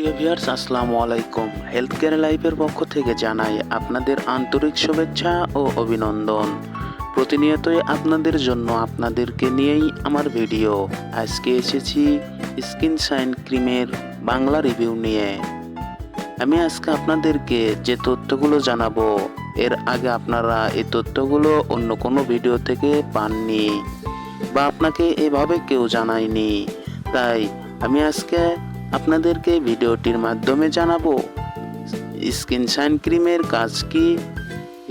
প্রিয় ভিউয়ার্স, আসসালামু আলাইকুম। হেলথ কেয়ার লাইফের পক্ষ থেকে জানাই আপনাদের আন্তরিক শুভেচ্ছা ও অভিনন্দন। প্রতিনিয়তই আপনাদের জন্য আপনাদেরকে নিয়েই আমার ভিডিও। আজকে এসেছি স্কিন শাইন ক্রিমের বাংলা রিভিউ নিয়ে। আমি আজকে আপনাদেরকে যে তথ্যগুলো জানাব, এর আগে আপনারা এই তথ্যগুলো অন্য কোনো ভিডিও থেকে পাননি বা আপনাকে এভাবে কেউ জানায়নি। তাই আমি আজকে আপনাদেরকে ভিডিওটির মাধ্যমে জানাব, স্কিন শাইন ক্রিমের কাজ কি?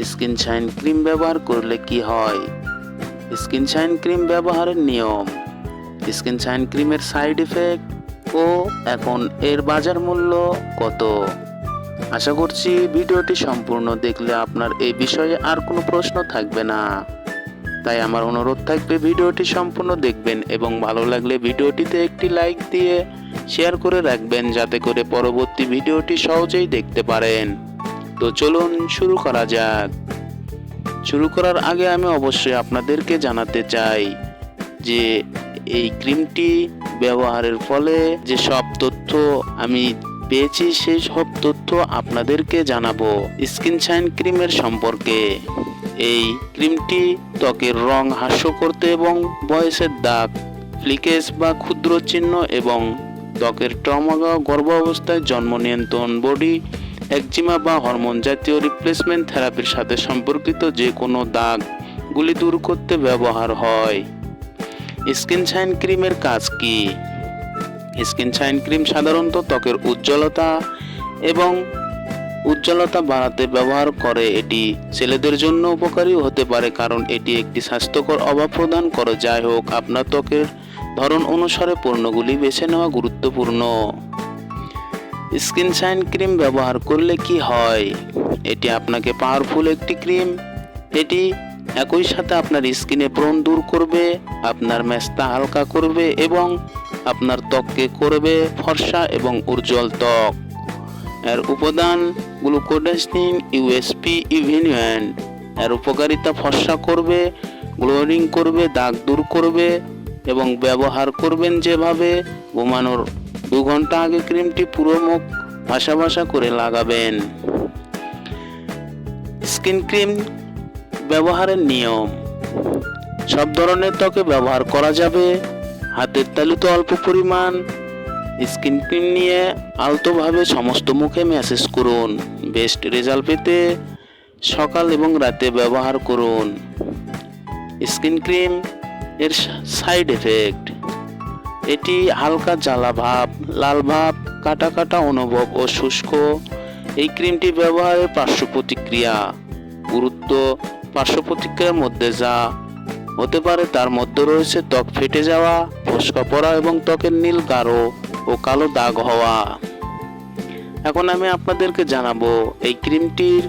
স্কিন শাইন ক্রিম ব্যবহার করলে কি হয়? স্কিন শাইন ক্রিম ব্যবহারের নিয়ম, স্কিন শাইন ক্রিমের সাইড এফেক্ট ও এখন এর বাজার মূল্য কত? আশা করছি ভিডিওটি সম্পূর্ণ দেখলে আপনার এই বিষয়ে আর কোনো প্রশ্ন থাকবে না। তাই আমার অনুরোধ থাকবে ভিডিওটি সম্পূর্ণ দেখবেন এবং ভালো লাগলে ভিডিওটিতে একটি লাইক দিয়ে শেয়ার করে রাখবেন যাতে করে পরবর্তী ভিডিওটি সহজেই দেখতে পারেন। তো চলুন শুরু করা যাক। শুরু করার আগে আমি অবশ্যই আপনাদেরকে জানাতে চাই যে এই ক্রিমটি ব্যবহারের ফলে যে সব তথ্য আমি পেয়েছি, সেই সব তথ্য আপনাদেরকে জানাব স্কিন শাইন ক্রিমের সম্পর্কে। এই ক্রিমটি ত্বকের রং হাস্য করতে এবং বয়সের দাগ ফ্লিকেস বা ক্ষুদ্র চিহ্ন এবং ত্বকের ট্রমাগা গর্ভ অবস্থায় জন্ম নিয়ন্ত্রণ, বডি একজিমা বা হরমোন জাতীয় রিপ্লেসমেন্ট থেরাপির সাথে সম্পর্কিত যে কোনো দাগগুলি দূর করতে ব্যবহার হয়। স্কিন শাইন ক্রিমের কাজ কি? স্কিন শাইন ক্রিম সাধারণত ত্বকের উজ্জ্বলতা এবং উজ্জ্বলতা বাড়াতে ব্যবহার করে এটি ছেলেদের জন্য উপকারী হতে পারে, কারণ এটি একটি স্বাস্থ্যকর অভাব প্রদান করে। যাই হোক, আপনার ত্বকের ধরন অনুসারে পণ্যগুলি বেছে নেওয়া গুরুত্বপূর্ণ। স্কিন শাইন ক্রিম ব্যবহার করলে কি হয়? এটি আপনাকে পাওয়ারফুল একটি ক্রিম। এটি একই সাথে আপনার স্কিনে ব্রণ দূর করবে, আপনার মেস্তা হালকা করবে এবং আপনার ত্বককে করবে ফর্সা এবং উজ্জ্বল ত্বক। এর উপাদান গ্লুকোডাস্টিন ইউএসপি ইভিনিয়েন্ট এর উপকারিতা ফর্সা করবে গ্লোরিং করবে, দাগ দূর করবে এবং ব্যবহার করবেন যেভাবে। ঘুমানোর দু ঘণ্টা আগে ক্রিমটি পুরো মুখ ভাসা ভাসা করে লাগাবেন। স্কিন ক্রিম ব্যবহারের নিয়ম। সব ধরনের ত্বকে ব্যবহার করা যাবে। হাতের তালুতে অল্প পরিমাণ স্কিন ক্রিম নিয়ে আলতোভাবে সমস্ত মুখে ম্যাসেজ করুন। বেস্ট রেজাল্ট পেতে সকাল এবং রাতে ব্যবহার করুন। স্কিন ক্রিম এর সাইড এফেক্ট এটি হালকা জ্বালা ভাব, লাল ভাব, কাটা কাটা অনুভব ও শুষ্ক। এই ক্রিমটি ব্যবহারের পার্শ্ব প্রতিক্রিয়া। গুরুত্ব পার্শ্ব প্রতিক্রিয়ার মধ্যে যা হতে পারে তার মধ্যে রয়েছে ত্বক ফেটে যাওয়া, ফসকা পড়া এবং ত্বকের নীল গাঢ়। ও কালো দাগ হওয়া। এখন আমি আপনাদেরকে জানাব, এই ক্রিমটির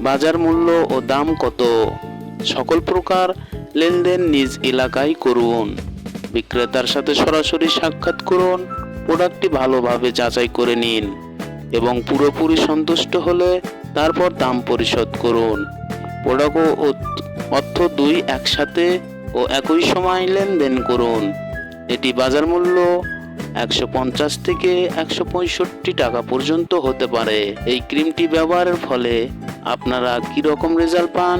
বাজার মূল্য ও দাম কত? সকল প্রকার লেনদেন নিজ এলাকায় করুন। বিক্রেতার সাথে সরাসরি সাক্ষাৎ করুন, প্রোডাক্টটি ভালোভাবে যাচাই করে নিন এবং পুরোপুরি সন্তুষ্ট হলে তারপর দাম পরিশোধ করুন। প্রোডাক্ট ও অর্থ দুই একসাথে ও একই সময় লেনদেন করুন। এটি বাজার মূল্য একশো পঞ্চাশ থেকে একশো পঁয়ষট্টি টাকা পর্যন্ত হতে পারে। এই ক্রিমটি ব্যবহারের ফলে আপনারা কীরকম রেজাল্ট পান,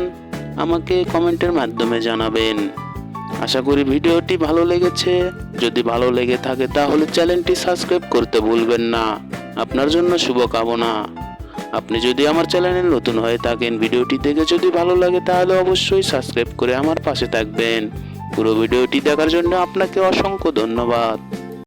আমাকে কমেন্টের মাধ্যমে জানাবেন। আশা করি ভিডিওটি ভালো লেগেছে। যদি ভালো লেগে থাকে তাহলে চ্যানেলটি সাবস্ক্রাইব করতে ভুলবেন না। আপনার জন্য শুভকামনা। আপনি যদি আমার চ্যানেলে নতুন হয়ে থাকেন, ভিডিওটি দেখে যদি ভালো লাগে তাহলে অবশ্যই সাবস্ক্রাইব করে আমার পাশে থাকবেন। পুরো ভিডিওটি দেখার জন্য আপনাকে অসংখ্য ধন্যবাদ।